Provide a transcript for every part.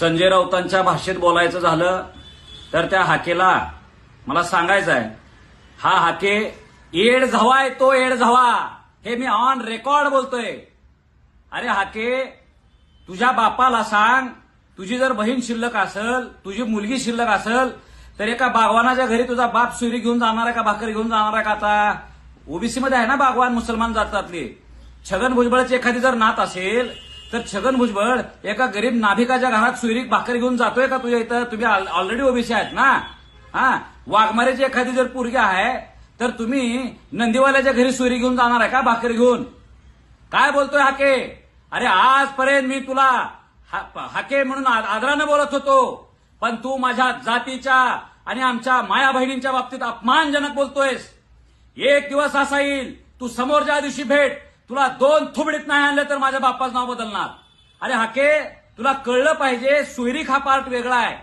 संजय राऊतांच्या भाषेत बोलायचं झालं तर त्या हाकेला मला सांगायचं आहे हा हाके एड झवाय तो एड झवा. हे मी ऑन रेकॉर्ड बोलतोय. अरे हाके तुझ्या बापाला सांग तुझी जर बहीण शिल्लक असल तुझी मुलगी शिल्लक असल तर एका बागवानाच्या घरी तुझा बाप सुरी घेऊन जाणार आहे का भाकर घेऊन जाणार आहे का आता? ओबीसी मध्ये आहे ना बागवान मुसलमान जातातले. छगन भुजबळची एखादी जर नात असेल तर छगन भुजबळ एका गरीब नाभिकाच्या घरात सुईरीक भाकरी घेऊन जातोय का तुझ्या इथं? तुम्ही ऑलरेडी ओबीसी आहेत ना? हा? वाघमारेची एखादी जर पोरगी आहे तर तुम्ही नंदीवाल्याच्या घरी सुरी घेऊन जाणार आहे का भाकरी घेऊन? काय बोलतोय हाके? अरे आजपर्यंत मी तुला हाके म्हणून आदरानं बोलत होतो. पण तू माझ्या जातीच्या आणि आमच्या माया बहिणींच्या बाबतीत अपमानजनक बोलतोयस. एक दिवस असा येईल तू समोरच्या दिवशी भेट तुला दोन थुबडीत नाही आणलं तर माझ्या बाप्पाचं नाव बदलणार. अरे हाके तुला कळलं पाहिजे सुहिरीक हा पार्ट वेगळा आहे.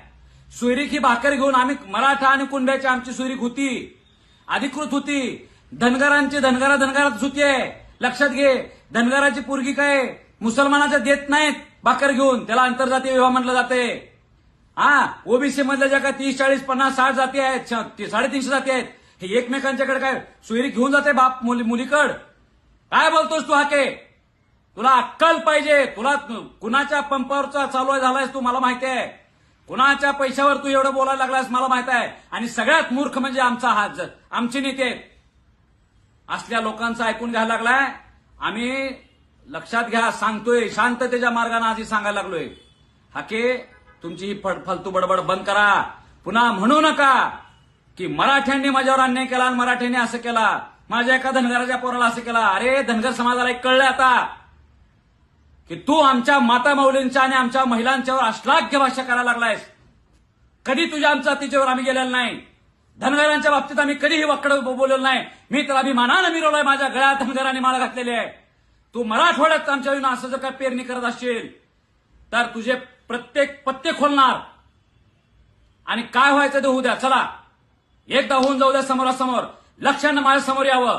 सुहिरीक ही भाकर घेऊन आम्ही मराठा आणि कुंड्याची आमची सुहिरीक होती. अधिकृत होती. धनगरांची धनगरा धनगरात होती आहे. लक्षात घे धनगराची पोरगी काय मुसलमानाच्या देत नाहीत भाकर घेऊन. त्याला आंतरजातीय विवाह म्हटलं जाते. हा ओबीसी मधल्या ज्या काय तीस चाळीस पन्नास साठ जाती आहेत. ते साडेतीनशे जाती आहेत. हे एकमेकांच्याकडे काय? सुयरी घेऊन जाते बाप मुली मुलीकड? काय बोलतोस तू हाके? तुला अक्कल पाहिजे. तुला कुणाच्या पंपावरचा चालू झालायस तू मला माहिती आहे. कुणाच्या पैशावर तू एवढं बोलायला लागलायस मला माहीत आहे. आणि सगळ्यात मूर्ख म्हणजे आमचा हा आमचे नेते असल्या लोकांचं ऐकून घ्यायला लागलाय. आम्ही लक्षात घ्या सांगतोय. शांततेच्या मार्गाने आधी सांगायला लागलोय. हाके तुमची ही फालतू बडबड बंद करा. पुन्हा म्हणू नका की मराठ्यांनी माझ्यावर अन्याय केला आणि मराठ्यांनी असं केला. माझ्या एका धनगराच्या पोराला असं केला अरे धनगर समाजाला एक कळलं आता की तू आमच्या माता माऊलींच्या आणि आमच्या महिलांच्यावर अश्लाघ्य भाषा करायला लागलायस. कधी तुझ्या आमच्या तिच्यावर आम्ही गेलेलो नाही. धनगरांच्या बाबतीत आम्ही कधीही वकडं बोललेलो नाही. मी तर अभिमानानं मिरवलोय माझ्या गळ्यात धनगरांनी माळ घातलेली आहे. तू मराठवाड्यात आमच्या विना असं जर काय पेरणी करत असशील तर तुझे प्रत्येक पत्ते खोलणार. आणि काय व्हायचं ते होऊ द्या चला. एकदा होऊन जाऊ द्या समोरासमोर. लक्षानं माझ्यासमोर यावं.